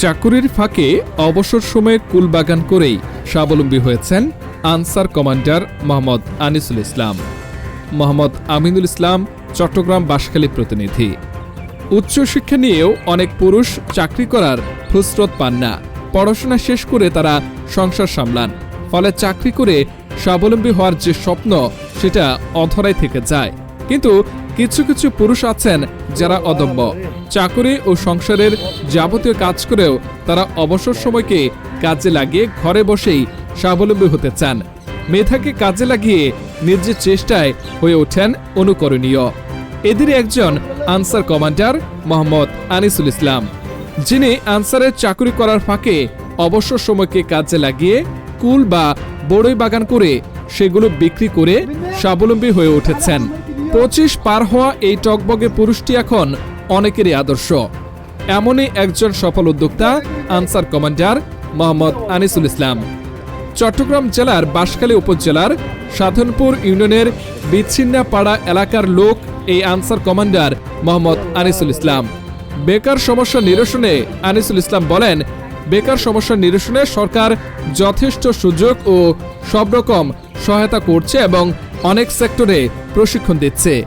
চাকুরির ফাঁকে অবসর সময়ে কুলবাগান করেই স্বাবলম্বী হয়েছেন আনসার কমান্ডার মোহাম্মদ আনিসুল ইসলাম। মোহাম্মদ আমিনুল ইসলাম, চট্টগ্রাম বাসখালী প্রতিনিধি। উচ্চশিক্ষা নিয়েও অনেক পুরুষ চাকরি করার ফুসরত পান না। পড়াশোনা শেষ করে তারা সংসার সামলান, ফলে চাকরি করে স্বাবলম্বী হওয়ার যে স্বপ্ন, সেটা অধরাই থেকে যায়। কিন্তু কিছু কিছু পুরুষ আছেন যারা অদম্য। চাকরি ও সংসারের যাবতীয় কাজ করেও তারা অবসর সময়কে কাজে লাগিয়ে ঘরে বসেই স্বাবলম্বী হতে চান। মেধাকে কাজে লাগিয়ে নিজের চেষ্টায় হয়ে ওঠেন অনুকরণীয়। এদের একজন আনসার কমান্ডার মোহাম্মদ আনিসুল ইসলাম, যিনি আনসারের চাকরি করার ফাঁকে অবসর সময়কে কাজে লাগিয়ে কুল বা বড়ই বাগান করে সেগুলো বিক্রি করে স্বাবলম্বী হয়ে উঠেছেন। পঁচিশ পার হওয়া এই টকবগে পুরুষটি এখন অনেকেরই আদর্শ। এমনই একজন সফল উদ্যোক্তা, আনসার কমান্ডার মোহাম্মদ আনিসুল ইসলাম। চট্টগ্রাম জেলার বাঁশখালী উপজেলার সাধনপুর ইউনিয়নের বিচ্ছিন্নাপাড়া এলাকার লোক এই আনসার কমান্ডার মোহাম্মদ আনিসুল ইসলাম। বেকার সমস্যা নিরসনে আনিসুল ইসলাম বলেন, বেকার সমস্যা নিরসনে সরকার যথেষ্ট সুযোগ ও সব রকম সহায়তা করছে এবং অনেক সেক্টরে প্রশিক্ষণ দিচ্ছে।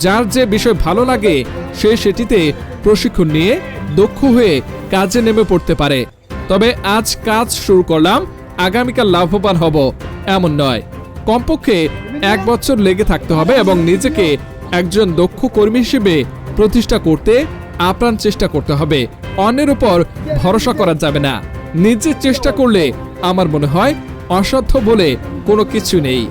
যার যে বিষয় ভালো লাগে, সে সেটিতে প্রশিক্ষণ নিয়ে দক্ষ হয়ে কাজে নেমে পড়তে পারে। তবে আজ কাজ শুরু করলাম, আগামীকাল লাভবান হব, এমন নয়। কমপক্ষে এক বছর লেগে থাকতে হবে এবং নিজেকে একজন দক্ষ কর্মী হিসেবে প্রতিষ্ঠা করতে আপ্রাণ চেষ্টা করতে হবে। অন্যের উপর ভরসা করা যাবে না। নিজে চেষ্টা করলে আমার মনে হয় অসাধ্য বলে কোনো কিছু নেই।